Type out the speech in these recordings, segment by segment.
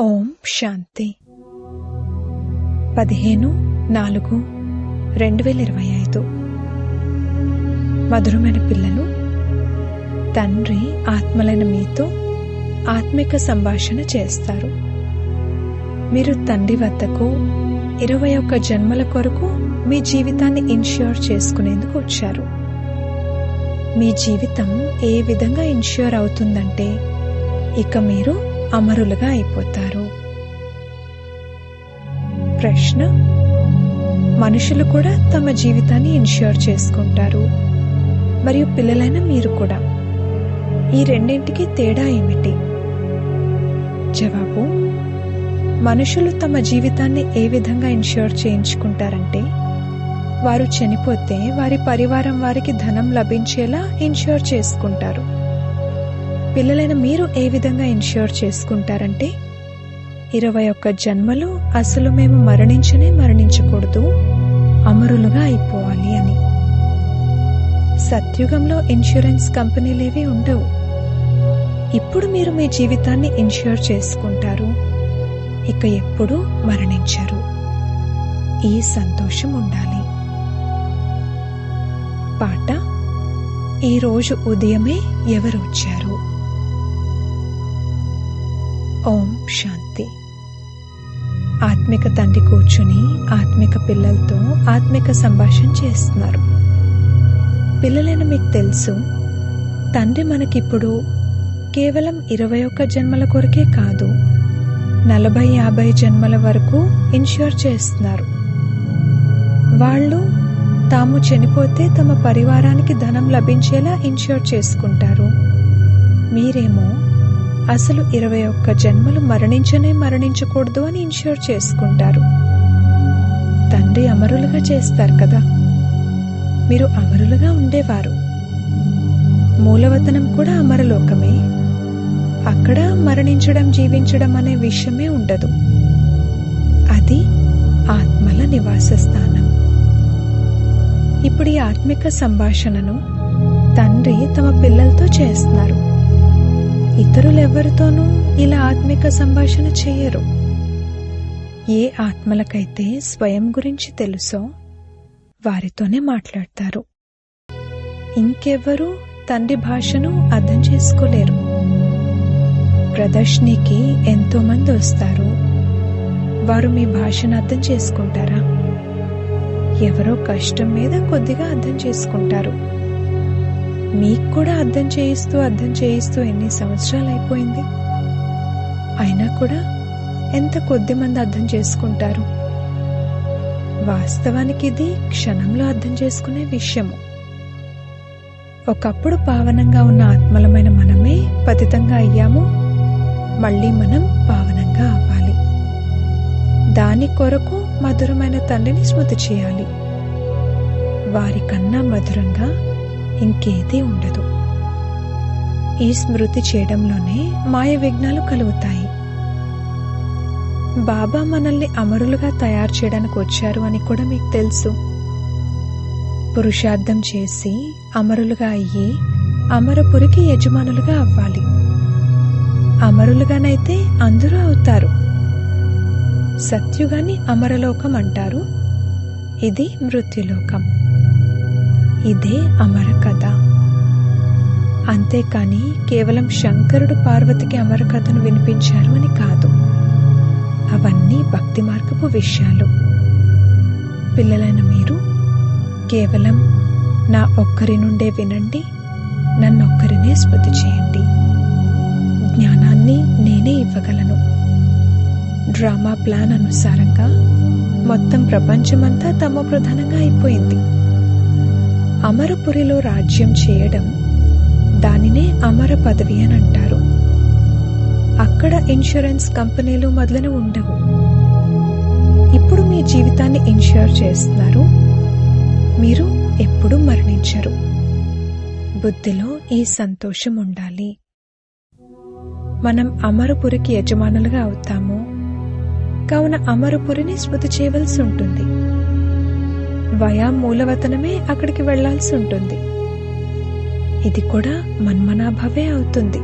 ఓం శాంతి. పదిహేను నాలుగు రెండు వేల ఇరవై ఐదు. మధురమైన పిల్లలు తండ్రి ఆత్మలైన మీతో ఆత్మిక సంభాషణ చేస్తారు. మీరు తండ్రి వద్దకు ఇరవై ఒక్క జన్మల కొరకు మీ జీవితాన్ని ఇన్ష్యూర్ చేసుకునేందుకు వచ్చారు. మీ జీవితం ఏ విధంగా ఇన్ష్యూర్ అవుతుందంటే ఇక మీరు అమరులుగా అయిపోతారు. ప్రశ్న మనుషులు కూడా తమ జీవితాన్ని ఇన్ష్యూర్ చేసుకుంటారు మరియు పిల్లలైన మీరు కూడా. ఈ రెండింటికి తేడా ఏమిటి? జవాబు మనుషులు తమ జీవితాన్ని ఏ విధంగా ఇన్ష్యూర్ చేయించుకుంటారంటే వారు చనిపోతే వారి పరివారం వారికి ధనం లభించేలా ఇన్ష్యూర్ చేసుకుంటారు. పిల్లలైన మీరు ఏ విధంగా ఇన్ష్యూర్ చేసుకుంటారంటే ఇరవై ఒక్క జన్మలు అసలు మేము మరణించనే మరణించకూడదు అమరులుగా అయిపోవాలి అని. సత్యుగంలో ఇన్సూరెన్స్ కంపెనీలేవి ఉండవు. ఇప్పుడు మీరు మీ జీవితాన్ని ఇన్ష్యూర్ చేసుకుంటారు. ఇక ఎప్పుడూ మరణించరు. ఈ సంతోషం ఉండాలి. పాట ఈరోజు ఉదయమే ఎవరు వచ్చారు? ఓం శాంతి. ఆత్మిక తండ్రి కూర్చుని ఆత్మిక పిల్లలతో ఆత్మిక సంభాషణ చేస్తున్నారు. పిల్లలైన మీకు తెలుసు తండ్రి మనకిప్పుడు కేవలం ఇరవై ఒక్క జన్మల కొరకే కాదు నలభై యాభై జన్మల వరకు ఇన్ష్యూర్ చేస్తున్నారు. వాళ్ళు తాము చనిపోతే తమ పరివారానికి ధనం లభించేలా ఇన్ష్యూర్ చేసుకుంటారు. మీరేమో అసలు ఇరవై ఒక్క జన్మలు మరణించనే మరణించకూడదు అని ఇన్ష్యూర్ చేసుకుంటారు. తండ్రి అమరులుగా చేస్తారు కదా. మీరు అమరులుగా ఉండేవారు. మూలవతనం కూడా అమరలోకమే. అక్కడ మరణించడం జీవించడం అనే విషయమే ఉండదు. అది ఆత్మల నివాస స్థానం ఇప్పుడు ఈ ఆత్మిక సంభాషణను తండ్రి తమ పిల్లలతో చేస్తున్నారు. ఇతరులెవరితోనూ ఇలా ఆత్మిక సంభాషణ చేయరు. ఏ ఆత్మలకైతే స్వయం గురించి తెలుసో వారితోనే మాట్లాడతారు. ఇంకెవ్వరూ తండ్రి భాషను అర్థం చేసుకోలేరు. ప్రదర్శనికి ఎంతో మంది వస్తారు. వారు మీ భాషను అర్థం చేసుకుంటారా? ఎవరో కష్టం మీద కొద్దిగా అర్థం చేసుకుంటారు. మీకు కూడా అర్థం చేయిస్తూ అర్థం చేయిస్తూ ఎన్ని సంవత్సరాలు అయిపోయింది? అయినా కూడా ఎంత కొద్ది మంది అర్థం చేసుకుంటారు? వాస్తవానికి ఇది క్షణంలో అర్థం చేసుకునే విషయము. ఒకప్పుడు పావనంగా ఉన్న ఆత్మలమైన మనమే పతితంగా అయ్యాము. మళ్ళీ మనం పావనంగా అవ్వాలి. దాని కొరకు మధురమైన తండ్రిని స్మృతి చేయాలి. వారికన్నా మధురంగా ఇంకేదీ ఉండదు. ఈ స్మృతి చేయడంలోనే మాయ విఘ్నాలు కలుగుతాయి. బాబా మనల్ని అమరులుగా తయారు చేయడానికి వచ్చారు అని కూడా మీకు తెలుసు. పురుషార్థం చేసి అమరులుగా అయ్యి అమరపురికి యజమానులుగా అవ్వాలి. అమరులుగానైతే అందరూ అవుతారు. సత్యుగాని అమరలోకం అంటారు. ఇది మృత్యులోకం. ఇదే అమర కథ. అంతేకాని కేవలం శంకరుడు పార్వతికి అమర కథను వినిపించారు అని కాదు. అవన్నీ భక్తి మార్గపు విషయాలు. పిల్లలైన మీరు కేవలం నా ఒక్కరి నుండే వినండి నన్నొక్కరినే స్మృతి చేయండి. జ్ఞానాన్ని నేనే ఇవ్వగలను. డ్రామా ప్లాన్ అనుసారంగా మొత్తం ప్రపంచమంతా తమ ప్రధానంగా అయిపోయింది. అమరపురిలో రాజ్యం చేయడం దానినే అమర పదవి అని అంటారు. అక్కడ ఇన్సూరెన్స్ కంపెనీలు మొదలైన ఉండవు. ఇప్పుడు మీ జీవితాన్ని ఇన్ష్యూర్ చేస్తున్నారు. మీరు ఎప్పుడూ మరణించరు. బుద్ధిలో ఈ సంతోషం ఉండాలి. మనం అమరపురికి యజమానులుగా అవుతాము. కావున అమరపురిని స్మృతి చేయవలసి ఉంటుంది. వయా మూలవతనమే అక్కడికి వెళ్ళాల్సి ఉంటుంది. ఇది కూడా మన్మనాభవే అవుతుంది.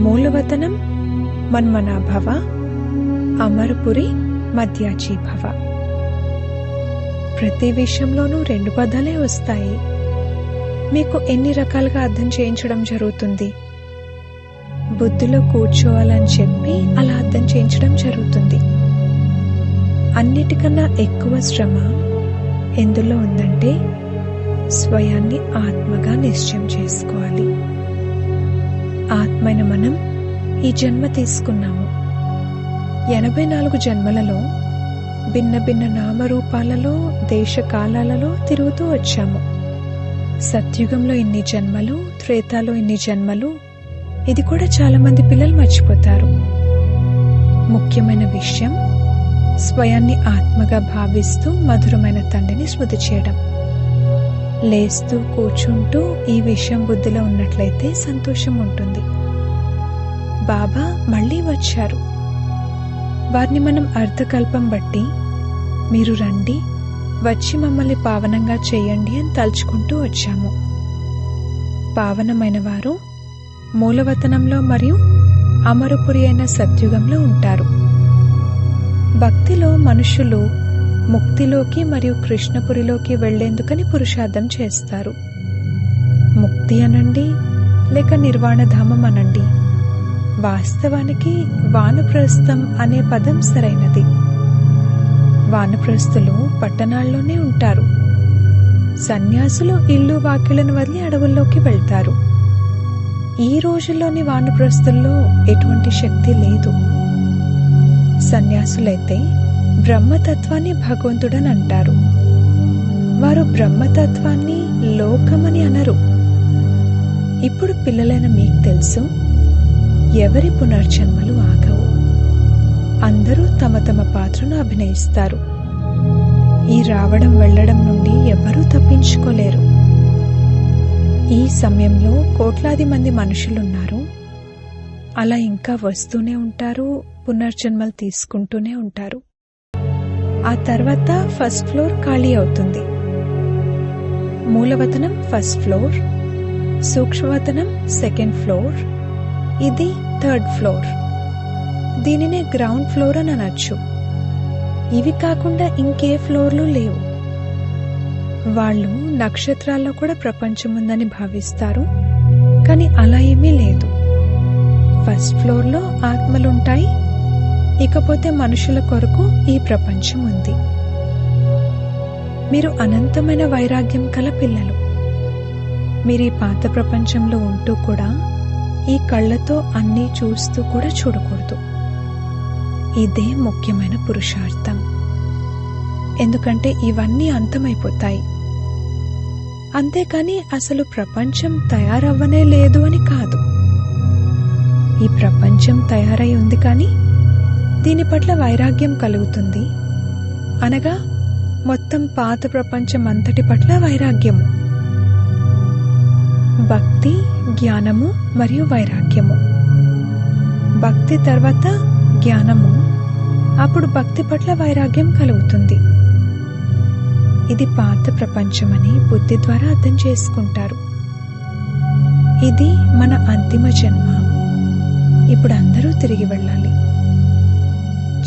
మూలవతనం మన్మనాభవ అమరపురి మధ్యాచీభవ. ప్రతి విషయంలోనూ రెండు పదాలే వస్తాయి. మీకు ఎన్ని రకాలుగా అర్థం చేయించడం జరుగుతుంది? బుద్ధిలో కూర్చోవాలని చెప్పి అలా అర్థం చేయించడం జరుగుతుంది. అన్నిటికన్నా ఎక్కువ శ్రమ ఎందులో ఉందంటే స్వయాన్ని ఆత్మగా నిశ్చయం చేసుకోవాలి. ఆత్మైన మనం ఈ జన్మ తీసుకున్నాము. ఎనభై నాలుగు జన్మలలో భిన్న భిన్న నామరూపాలలో దేశకాలాలలో తిరుగుతూ వచ్చాము. సత్యుగంలో ఇన్ని జన్మలు త్రేతాలో ఇన్ని జన్మలు ఇది కూడా చాలామంది పిల్లలు మర్చిపోతారు. ముఖ్యమైన విషయం స్వయాన్ని ఆత్మగా భావిస్తూ మధురమైన తండ్రిని స్మృతి చేయడం. లేస్తూ కూర్చుంటూ ఈ విషయం బుద్ధిలో ఉన్నట్లయితే సంతోషం ఉంటుంది. బాబా మళ్ళీ వచ్చారు. వారిని మనం అర్థకల్పం బట్టి మీరు రండి వచ్చి మమ్మల్ని పావనంగా చేయండి అని తలుచుకుంటూ వచ్చాము. పావనమైన వారు మూలవతనంలో మరియు అమరపురి అయిన సత్యుగంలో ఉంటారు. భక్తిలో మనుషులు ముక్తిలోకి మరియు కృష్ణపురిలోకి వెళ్ళేందుకని పురుషార్థం చేస్తారు. ముక్తి అనండి లేక నిర్వాణధామం అనండి. వాస్తవానికి వానప్రస్థం అనే పదం సరైనది. వానప్రస్థులు పట్టణాల్లోనే ఉంటారు. సన్యాసులు ఇల్లు వాకిళ్ళను వదిలి అడవుల్లోకి వెళ్తారు. ఈ రోజుల్లోని వానప్రస్థుల్లో ఎటువంటి శక్తి లేదు. సన్యాసులైతే బ్రహ్మతత్వాన్ని భగవంతుడని అంటారు వారు బ్రహ్మతత్వాన్ని లోకమని అనరు. ఇప్పుడు పిల్లలైన మీకు తెలుసు ఎవరి పునర్జన్మలు ఆగవు. అందరూ తమ తమ పాత్రను అభినయిస్తారు. ఈ రావడం వెళ్ళడం నుండి ఎవరూ తప్పించుకోలేరు. ఈ సమయంలో కోట్లాది మంది మనుషులున్నారు. అలా ఇంకా వస్తూనే ఉంటారు పునర్జన్మలు తీసుకుంటూనే ఉంటారు. ఆ తర్వాత ఫస్ట్ ఫ్లోర్ ఖాళీ అవుతుంది. మూలవతనం ఫస్ట్ ఫ్లోర్ సూక్ష్మవతనం సెకండ్ ఫ్లోర్ ఇది థర్డ్ ఫ్లోర్. దీనినే గ్రౌండ్ ఫ్లోర్ అని అనొచ్చు. ఇవి కాకుండా ఇంకే ఫ్లోర్లు లేవు. వాళ్ళు నక్షత్రాల్లో కూడా ప్రపంచం ఉందని భావిస్తారు కానీ అలా ఏమీ లేదు. ఫస్ట్ ఫ్లోర్లో ఆత్మలుంటాయి ఇకపోతే మనుషుల కొరకు ఈ ప్రపంచం ఉంది. మీరు అనంతమైన వైరాగ్యం కల పిల్లలు. మీరు ఈ పాత ప్రపంచంలో ఉంటూ కూడా ఈ కళ్ళతో అన్నీ చూస్తూ కూడా చూడకూడదు. ఇదే ముఖ్యమైన పురుషార్థం. ఎందుకంటే ఇవన్నీ అంతమైపోతాయి. అంతేకాని అసలు ప్రపంచం తయారవ్వనే లేదు అని కాదు. ఈ ప్రపంచం తయారై ఉంది కానీ దీని పట్ల వైరాగ్యం కలుగుతుంది. అనగా మొత్తం పాత ప్రపంచం అంతటి పట్ల వైరాగ్యము. భక్తి జ్ఞానము మరియు వైరాగ్యము. భక్తి తర్వాత జ్ఞానము. అప్పుడు భక్తి పట్ల వైరాగ్యం కలుగుతుంది. ఇది పాత ప్రపంచమని బుద్ధి ద్వారా అర్థం చేసుకుంటారు. ఇది మన అంతిమ జన్మ. ఇప్పుడు అందరూ తిరిగి వెళ్ళాలి.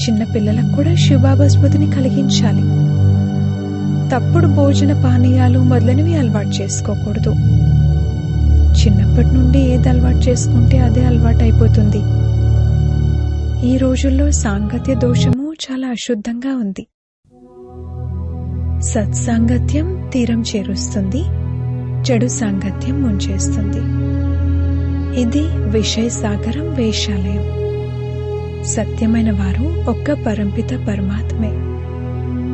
చిన్న పిల్లలకు కూడా శివబాబా స్మృతిని కలిగించాలి. తప్పుడు భోజన పానీయాలు మొదలైనవి అలవాటు చేసుకోకూడదు. చిన్నప్పటి నుండి ఏది అలవాటు చేసుకుంటే అదే అలవాటు అయిపోతుంది. ఈ రోజుల్లో సాంగత్య దోషము చాలా అశుద్ధంగా ఉంది. సత్సాంగత్యం తీరం చేరుస్తుంది. చెడు సాంగత్యం ముంచేస్తుంది. ఇది విషయ సాగరం వేషాలయం. సత్యమైన వారు ఒక్క పరంపిత పరమాత్మే.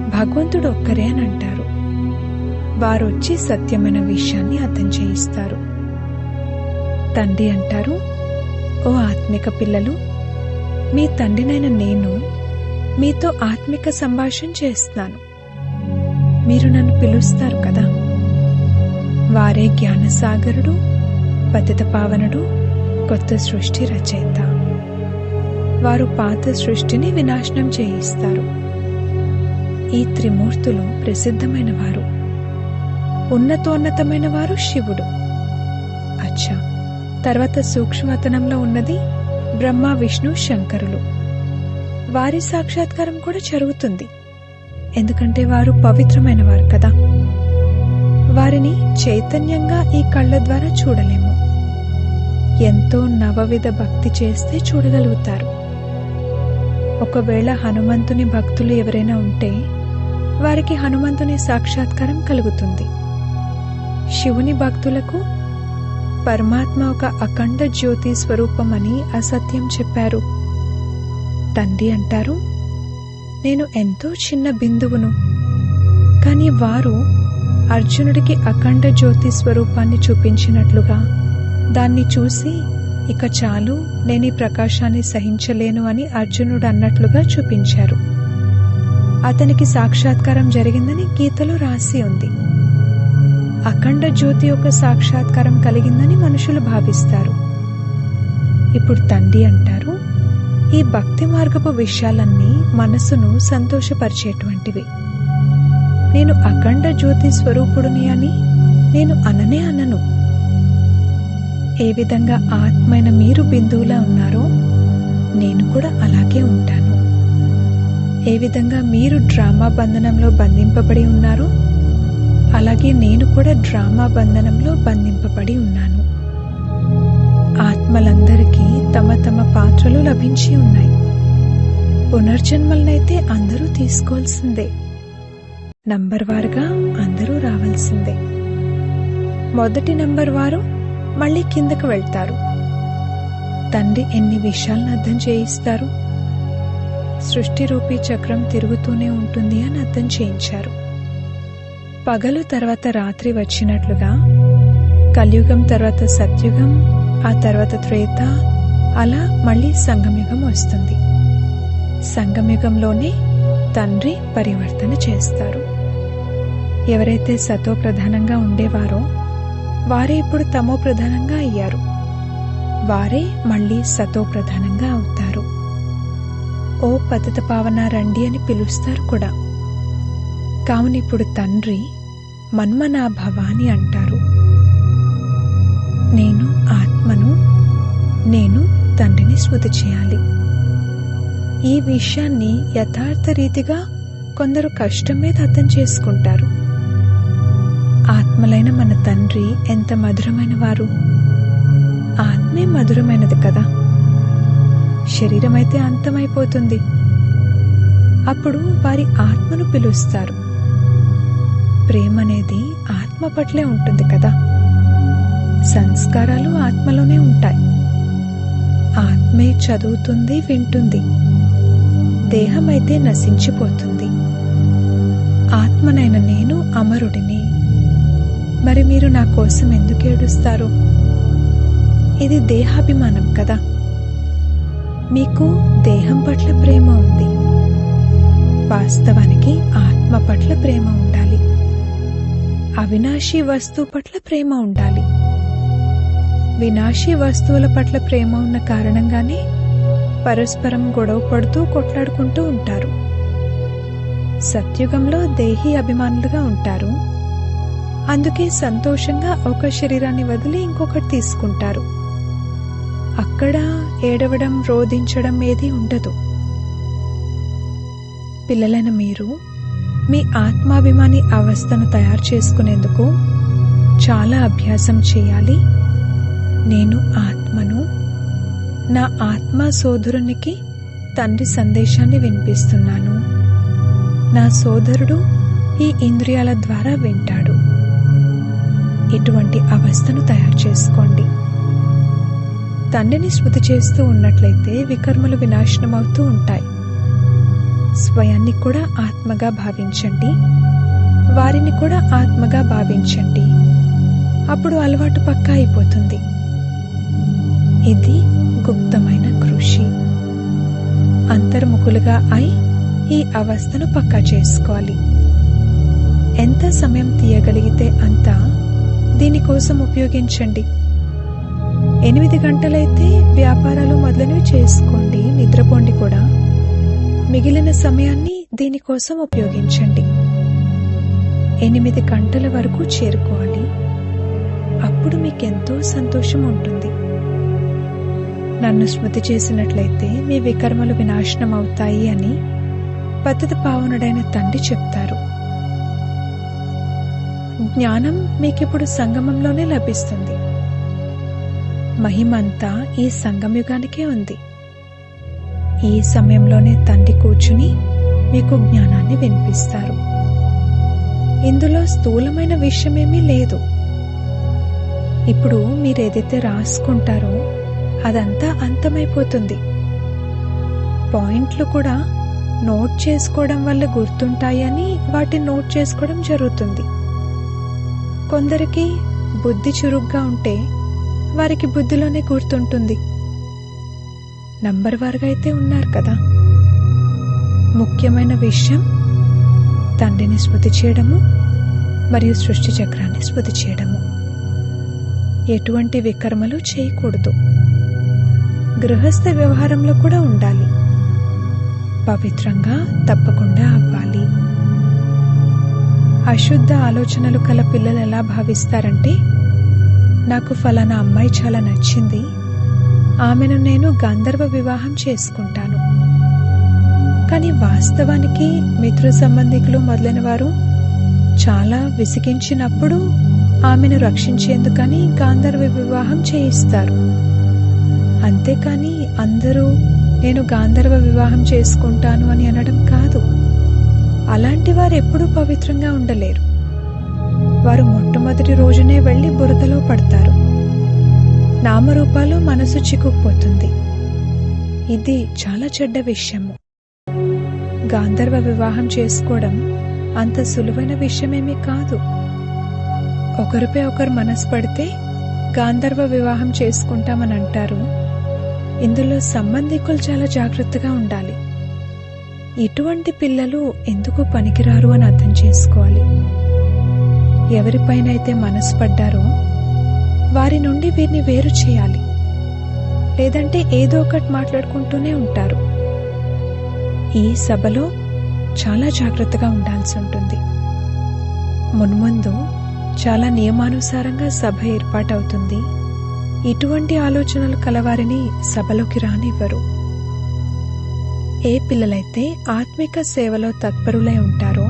భగవంతుడు ఒక్కరే అని అంటారు. వారు వచ్చి సత్యమైన విషయాన్ని అర్థం చేయిస్తారు. తండ్రి అంటారు ఓ ఆత్మిక పిల్లలు మీ తండ్రినైన నేను మీతో ఆత్మిక సంభాషణ చేస్తున్నాను. మీరు నన్ను పిలుస్తారు కదా. వారే జ్ఞానసాగరుడు పతిత పావనుడు కొత్త సృష్టి రచయిత. వారు పాత సృష్టిని వినాశనం చేయిస్తారు. ఈ త్రిమూర్తులు ప్రసిద్ధమైన వారు. ఉన్నతోన్నతమైన వారు శివుడు. అచ్చా! తర్వాత సూక్ష్మతనంలో ఉన్నది బ్రహ్మ విష్ణు శంకరులు. వారి సాక్షాత్కారం కూడా జరుగుతుంది. ఎందుకంటే వారు పవిత్రమైన వారు కదా. వారిని చైతన్యంగా ఈ కళ్ళ ద్వారా చూడలేము. ఎంతో నవవిధ భక్తి చేస్తే చూడగలుగుతారు. ఒకవేళ హనుమంతుని భక్తులు ఎవరైనా ఉంటే వారికి హనుమంతుని సాక్షాత్కారం కలుగుతుంది. శివుని భక్తులకు పరమాత్మ ఒక అఖండ జ్యోతి స్వరూపమని అసత్యం చెప్పారు. తండ్రి అంటారు నేను ఎంతో చిన్న బిందువును కానీ వారు అర్జునుడికి అఖండ జ్యోతి స్వరూపాన్ని చూపించినట్లుగా దాన్ని చూసి ఇక చాలు నేను ఈ ప్రకాశాన్ని సహించలేను అని అర్జునుడు అన్నట్లుగా చూపించారు. అతనికి సాక్షాత్కారం జరిగిందని గీతలో రాసి ఉంది. అఖండ జ్యోతి యొక్క సాక్షాత్కారం కలిగిందని మనుషులు భావిస్తారు. ఇప్పుడు తండ్రి అంటారు ఈ భక్తి మార్గపు విషయాలన్నీ మనసును సంతోషపరిచేటువంటివి. నేను అఖండ జ్యోతి స్వరూపుడిని అని నేను అననే అనను. ఏ విధంగా ఆత్మైన మీరు బిందువులా ఉన్నారో నేను కూడా అలాగే ఉంటాను. ఏ విధంగా మీరు డ్రామా బంధనంలో బంధింపబడి ఉన్నారో అలాగే నేను కూడా డ్రామా బంధనంలో బంధింపబడి ఉన్నాను. ఆత్మలందరికీ తమ తమ పాత్రలు లభించి ఉన్నాయి. పునర్జన్మలనైతే అందరూ తీసుకోవాల్సిందే. నంబర్ వారుగా అందరూ రావాల్సిందే. మొదటి నంబర్ వారు మళ్ళీ కిందకు వెళ్తారు. తండ్రి ఎన్ని విషయాలను అర్థం చేయిస్తారు? సృష్టి రూపీ చక్రం తిరుగుతూనే ఉంటుంది అని అర్థం చేయించారు. పగలు తర్వాత రాత్రి వచ్చినట్లుగా కలియుగం తర్వాత సత్యుగం ఆ తర్వాత త్రేత అలా మళ్ళీ సంగమయుగం వస్తుంది. సంగమయుగంలోనే తండ్రి పరివర్తన చేస్తారు. ఎవరైతే సతో ప్రధానంగా ఉండేవారో వారే ఇప్పుడు తమో ప్రధానంగా అయ్యారు. వారే మళ్ళీ సతో ప్రధానంగా అవుతారు. ఓ పతిత పావన రండి అని పిలుస్తారు కూడా. కావునిప్పుడు తండ్రి మన్మనా భవాని అంటారు. నేను ఆత్మను నేను తండ్రిని స్మృతి చేయాలి. ఈ విషయాన్ని యథార్థ రీతిగా కొందరు కష్టం మీద అర్థం చేసుకుంటారు. ఆత్మలైన మన తండ్రి ఎంత మధురమైన వారు ఆత్మే మధురమైనది కదా. శరీరం అయితే అంతమైపోతుంది. అప్పుడు వారి ఆత్మను పిలుస్తారు. ప్రేమ అనేది ఆత్మ పట్లే ఉంటుంది కదా. సంస్కారాలు ఆత్మలోనే ఉంటాయి. ఆత్మే చదువుతుంది వింటుంది. దేహమైతే నశించిపోతుంది. ఆత్మనైన నేను అమరుడిని. మరి మీరు నా కోసం ఎందుకు ఏడుస్తారు? ఇది దేహాభిమానం కదా. మీకు దేహం పట్ల ప్రేమ ఉంది. వాస్తవానికి ఆత్మ పట్ల ప్రేమ ఉండాలి. అవినాశీ వస్తువు పట్ల ప్రేమ ఉండాలి. వినాశీ వస్తువుల పట్ల ప్రేమ ఉన్న కారణంగానే పరస్పరం గొడవ పడుతూ కొట్లాడుకుంటూ ఉంటారు. సత్యుగంలో దేహి అభిమానులుగా ఉంటారు. అందుకే సంతోషంగా ఒక శరీరాన్ని వదిలి ఇంకొకటి తీసుకుంటారు. అక్కడ ఏడవడం రోధించడం ఏది ఉండదు. పిల్లలైన మీరు మీ ఆత్మాభిమాని అవస్థను తయారు చేసుకునేందుకు చాలా అభ్యాసం చేయాలి. నేను ఆత్మను నా ఆత్మ సోదరునికి తండ్రి సందేశాన్ని వినిపిస్తున్నాను. నా సోదరుడు ఈ ఇంద్రియాల ద్వారా వింటాడు. ఇటువంటి అవస్థను తయారు చేసుకోండి. తండ్రిని స్మృతి చేస్తూ ఉన్నట్లయితే వికర్మలు వినాశనమవుతూ ఉంటాయి. స్వయాన్ని కూడా ఆత్మగా భావించండి. వారిని కూడా ఆత్మగా భావించండి. అప్పుడు అలవాటు పక్కా అయిపోతుంది. ఇది గుప్తమైన కృషి. అంతర్ముఖులుగా అయి ఈ అవస్థను పక్కా చేసుకోవాలి. ఎంత సమయం తీయగలిగితే అంత దీనికోసం ఉపయోగించండి. ఎనిమిది గంటలైతే వ్యాపారాలు మొదలైనవి చేసుకోండి నిద్రపోండి కూడా. మిగిలిన సమయాన్ని దీనికోసం ఉపయోగించండి. ఎనిమిది గంటల వరకు చేరుకోవాలి. అప్పుడు మీకెంతో సంతోషం ఉంటుంది. నన్ను స్మృతి చేసినట్లయితే మీ వికర్మలు వినాశనం అవుతాయి అని పద్ధతి పావనుడైన తండ్రి చెప్తారు. జ్ఞానం మీకిప్పుడు సంగమంలోనే లభిస్తుంది. మహిమంతా ఈ సంగమయుగానికే ఉంది. ఈ సమయంలోనే తండ్రి కూర్చుని మీకు జ్ఞానాన్ని వినిపిస్తారు. ఇందులో స్థూలమైన విషయమేమీ లేదు. ఇప్పుడు మీరు ఏదైతే రాసుకుంటారో అదంతా అంతమైపోతుంది. పాయింట్లు కూడా నోట్ చేసుకోవడం వల్ల గుర్తుంటాయని వాటిని నోట్ చేసుకోవడం జరుగుతుంది. కొందరికి బుద్ధి చురుగ్గా ఉంటే వారికి బుద్ధిలోనే గుర్తుంటుంది నంబర్ వారుగా అయితే ఉన్నారు కదా. ముఖ్యమైన విషయం తండ్రిని స్మృతి చేయడము మరియు సృష్టి చక్రాన్ని స్మృతి చేయడము. ఎటువంటి వికర్మలు చేయకూడదు. గృహస్థ వ్యవహారంలో కూడా ఉండాలి. పవిత్రంగా తప్పకుండా అవ్వాలి. అశుద్ధ ఆలోచనలు కల పిల్లలు ఎలా భావిస్తారంటే నాకు ఫలానా అమ్మాయి చాలా నచ్చింది. ఆమెను నేను గంధర్వ వివాహం చేసుకుంటాను. కానీ వాస్తవానికి మిత్ర సంబంధికులు మొదలైన వారు చాలా విసిగించినప్పుడు ఆమెను రక్షించేందుకని గాంధర్వ వివాహం చేయిస్తారు. అంతేకాని అందరూ నేను గాంధర్వ వివాహం చేసుకుంటాను అని అనడం కాదు. అలాంటి వారు ఎప్పుడూ పవిత్రంగా ఉండలేరు. వారు మొట్టమొదటి రోజునే వెళ్ళి బురదలో పడతారు. నామరూపాలు మనసు చిక్కుకుపోతుంది. ఇది చాలా చెడ్డ విషయము. గాంధర్వ వివాహం చేసుకోవడం అంత సులువైన విషయమేమీ కాదు. ఒకరిపై ఒకరు మనసు పడితే గాంధర్వ వివాహం చేసుకుంటామని అంటారు. ఇందులో సంబంధికులు చాలా జాగ్రత్తగా ఉండాలి. ఇటువంటి పిల్లలు ఎందుకు పనికిరారు అని అర్థం చేసుకోవాలి. ఎవరిపైనైతే మనసు పడ్డారో వారి నుండి వీరిని వేరు చేయాలి. లేదంటే ఏదో ఒకటి మాట్లాడుకుంటూనే ఉంటారు. ఈ సభలో చాలా జాగ్రత్తగా ఉండాల్సి ఉంటుంది. మున్ముందు చాలా నియమానుసారంగా సభ ఏర్పాటవుతుంది. ఇటువంటి ఆలోచనలు కలవారిని సభలోకి రానివ్వరు. ఏ పిల్లలైతే ఆత్మిక సేవలో తత్పరులై ఉంటారో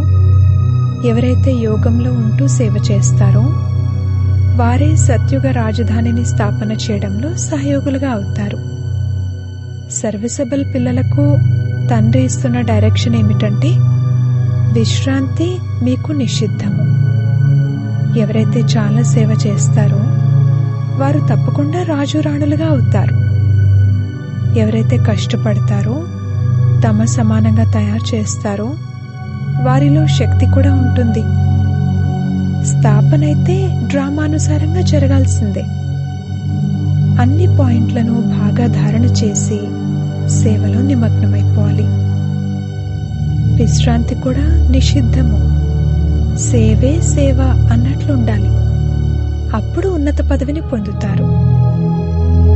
ఎవరైతే యోగంలో ఉంటూ సేవ చేస్తారో వారే సత్యుగ రాజధానిని స్థాపన చేయడంలో సహయోగులుగా అవుతారు. సర్వీసబుల్ పిల్లలకు తండ్రి ఇస్తున్న డైరెక్షన్ ఏమిటంటే విశ్రాంతి మీకు నిషిద్ధము. ఎవరైతే చాలా సేవ చేస్తారో వారు తప్పకుండా రాజు రాణులుగా అవుతారు. ఎవరైతే కష్టపడతారో తమ సమానంగా తయారు చేస్తారో వారిలో శక్తి కూడా ఉంటుంది. స్థాపన అయితే డ్రామానుసారంగా జరగాల్సిందే. అన్ని పాయింట్లను బాగా ధారణ చేసి సేవలో నిమగ్నమైపోవాలి. విశ్రాంతి కూడా నిషిద్ధము. సేవే సేవ అన్నట్లు ఉండాలి. అప్పుడు ఉన్నత పదవిని పొందుతారు.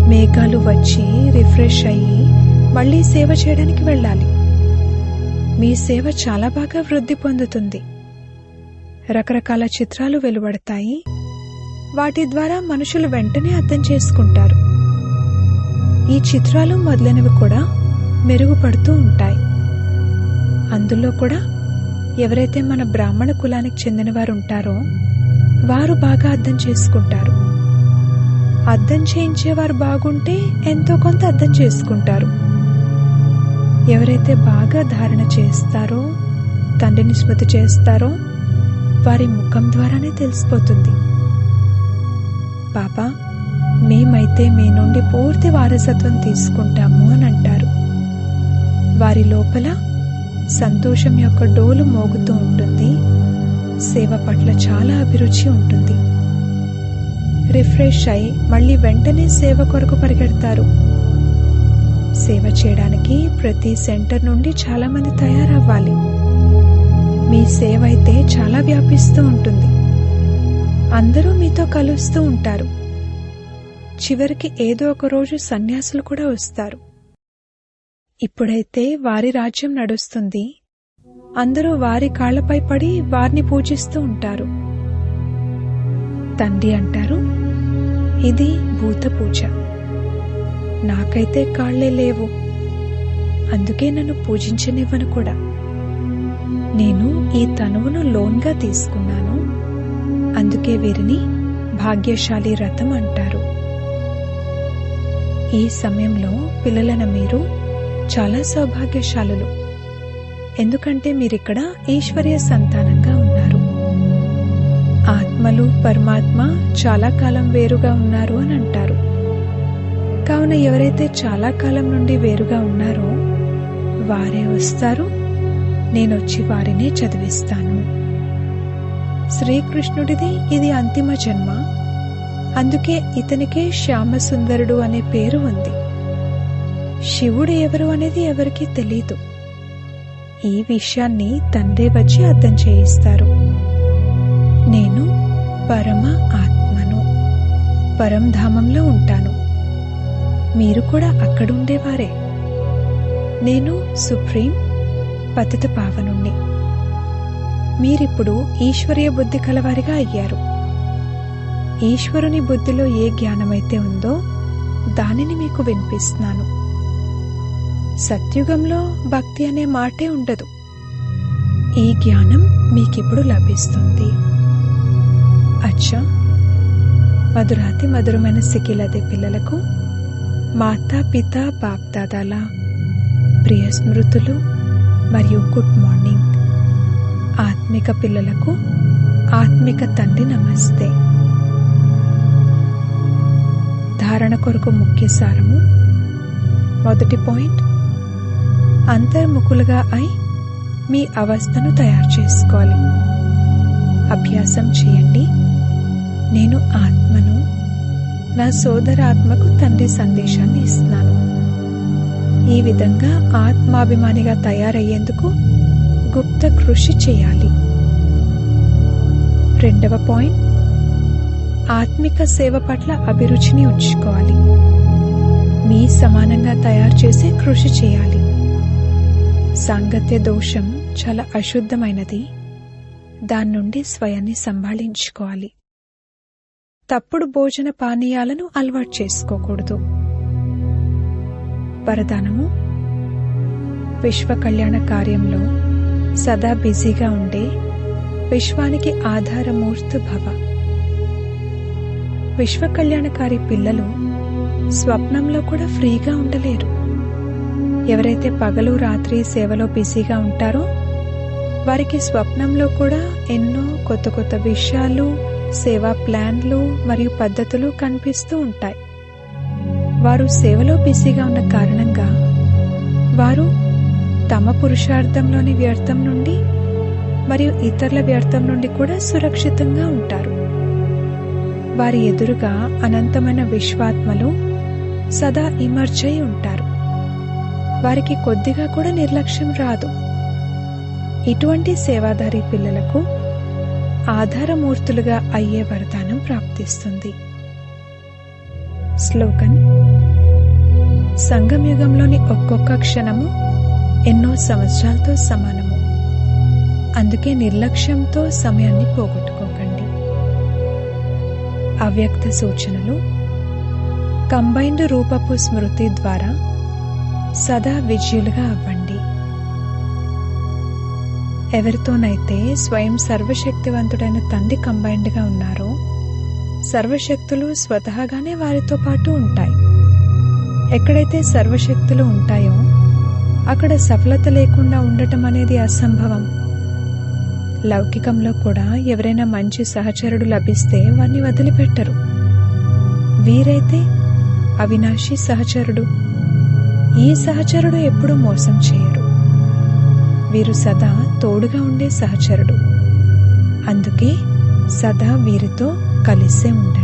మేఘాలు వచ్చి రిఫ్రెష్ అయ్యి మళ్ళీ సేవ చేయడానికి వెళ్ళాలి. మీ సేవ చాలా బాగా వృద్ధి పొందుతుంది. రకరకాల చిత్రాలు వెలువడతాయి. వాటి ద్వారా మనుషులు వెంటనే అర్థం చేసుకుంటారు. ఈ చిత్రాలు మొదలైనవి కూడా మెరుగుపడుతూ ఉంటాయి. అందులో కూడా ఎవరైతే మన బ్రాహ్మణ కులానికి చెందినవారు ఉంటారో వారు బాగా అర్థం చేసుకుంటారు. అర్థం చేయించేవారు బాగుంటే ఎంతో కొంత అర్థం చేసుకుంటారు. ఎవరైతే బాగా ధారణ చేస్తారో తండ్రిని స్మృతి చేస్తారో వారి ముఖం ద్వారానే తెలిసిపోతుంది. పాపా మేమైతే మీ నుండి పూర్తి వారసత్వం తీసుకుంటాము అని అంటారు. వారి లోపల సంతోషం యొక్క డోలు మోగుతూ ఉంటుంది. సేవ పట్ల చాలా అభిరుచి ఉంటుంది. రిఫ్రెష్ అయి మళ్ళీ వెంటనే సేవ కొరకు పరిగెడతారు. సేవ చేయడానికి ప్రతి సెంటర్ నుండి చాలా మంది తయారవ్వాలి. మీ సేవ అయితే చాలా వ్యాపిస్తూ ఉంటుంది. అందరూ మీతో కలుస్తూ ఉంటారు. చివరికి ఏదో ఒక రోజు సన్యాసులు కూడా వస్తారు. ఇప్పుడైతే వారి రాజ్యం నడుస్తుంది. అందరూ వారి కాళ్ళపై పడి వారిని పూజిస్తూ ఉంటారు. తండ్రి అంటారు ఇది భూత పూజ. నాకైతే కాళ్ళే లేవు. అందుకే నన్ను పూజించనివ్వను కూడా. నేను ఈ తనువును లోన్గా తీసుకున్నాను. అందుకే వీరిని భాగ్యశాలి రథం అంటారు. ఈ సమయంలో పిల్లలను మీరు చాలా సౌభాగ్యశాలులు. ఎందుకంటే మీరిక్కడ ఈశ్వర్య సంతానంగా ఉన్నారు. ఆత్మలు పరమాత్మ చాలా కాలం వేరుగా ఉన్నారు అని అంటారు. కావున ఎవరైతే చాలా కాలం నుండి వేరుగా ఉన్నారో వారే వస్తారు. నేను వచ్చి వారినే చదివిస్తాను. శ్రీకృష్ణుడిది ఇది అంతిమ జన్మ. అందుకే ఇతనికే శ్యామసుందరుడు అనే పేరు ఉంది. శివుడు ఎవరు అనేది ఎవరికీ తెలీదు. ఈ విషయాన్ని తండ్రి వచ్చి అర్థం చేయిస్తారు. నేను పరమ ఆత్మను పరంధామంలో ఉంటాను. మీరు కూడా అక్కడుండేవారే. నేను సుప్రీం పతిత పావనుణ్ణి. మీరిప్పుడు ఈశ్వరీయ బుద్ధి కలవారిగా అయ్యారు. ఈశ్వరుని బుద్ధిలో ఏ జ్ఞానమైతే ఉందో దానిని మీకు వినిపిస్తున్నాను. సత్యుగంలో భక్తి అనే మాటే ఉండదు. ఈ జ్ఞానం మీకిప్పుడు లభిస్తుంది. అచ్చా! మధురాతి మధురమైన సికిలదే పిల్లలకు మాతా పిత బాప్దాదాల ప్రియ స్మృతులు మరియు గుడ్ మార్నింగ్. ఆత్మిక పిల్లలకు ఆత్మిక తండ్రి నమస్తే. ధారణ కొరకు ముఖ్య సారము. మొదటి పాయింట్. అంతర్ముఖులుగా అయి మీ అవస్థను తయారు చేసుకోవాలి. అభ్యాసం చేయండి. నేను ఆత్మను నా సోదరాత్మకు తండ్రి సందేశాన్ని ఇస్తున్నాను. ఈ విధంగా ఆత్మాభిమానిగా తయారయ్యేందుకు గుప్త కృషి చేయాలి. రెండవ పాయింట్. ఆత్మిక సేవ పట్ల అభిరుచిని ఉంచుకోవాలి. మీ సమానంగా తయారు చేసే కృషి చేయాలి. సాంగత్య దోషం చాలా అశుద్ధమైనది. దాని నుండి స్వయాన్ని సంభాళించుకోవాలి. తప్పుడు భోజన పానీయాలను అలవాటు చేసుకోకూడదు. వరదానము విశ్వ కళ్యాణ కార్యంలో సదా బిజీగా ఉండే విశ్వానికి ఆధారమూర్తి భవ. విశ్వ కళ్యాణకారి పిల్లలు స్వప్నంలో కూడా ఫ్రీగా ఉండలేరు. ఎవరైతే పగలు రాత్రి సేవలో బిజీగా ఉంటారో వారికి స్వప్నంలో కూడా ఎన్నో కొత్త కొత్త విషయాలు సేవా ప్లాన్లు మరియు పద్ధతులు కనిపిస్తూ ఉంటాయి. వారు సేవలో బిజీగా ఉన్న కారణంగా వారు తమ పురుషార్థంలోని వ్యర్థం నుండి మరియు ఇతరుల వ్యర్థం నుండి కూడా సురక్షితంగా ఉంటారు. వారి ఎదురుగా అనంతమైన విశ్వాత్మలు సదా ఇమర్జై ఉంటారు. వారికి కొద్దిగా కూడా నిర్లక్ష్యం రాదు. ఇటువంటి సేవాదారి పిల్లలకు ఆధారమూర్తులుగా అయ్యే వరదానం ప్రాప్తిస్తుంది. స్లోగన్ సంగమయుగంలోని ఒక్కొక్క క్షణము ఎన్నో సంవత్సరాలతో సమానము. అందుకే నిర్లక్ష్యంతో సమయాన్ని పోగొట్టుకోకండి. అవ్యక్త సూచనలు కంబైన్డ్ రూపపు స్మృతి ద్వారా సదా విజయులుగా అవ్వండి. ఎవరితోనైతే స్వయం సర్వశక్తివంతుడైన తండ్రి కంబైన్డ్గా ఉన్నారో సర్వశక్తులు స్వతహాగానే వారితో పాటు ఉంటాయి. ఎక్కడైతే సర్వశక్తులు ఉంటాయో అక్కడ సఫలత లేకుండా ఉండటం అనేది అసంభవం. లౌకికంలో కూడా ఎవరైనా మంచి సహచరుడు లభిస్తే వారిని వదిలిపెట్టరు. వీరైతే అవినాశి సహచరుడు. ఈ సహచరుడు ఎప్పుడూ మోసం చేయరు. వీరు సదా తోడుగా ఉండే సహచరుడు. అందుకే సదా వీరితో కలిసే ఉంటారు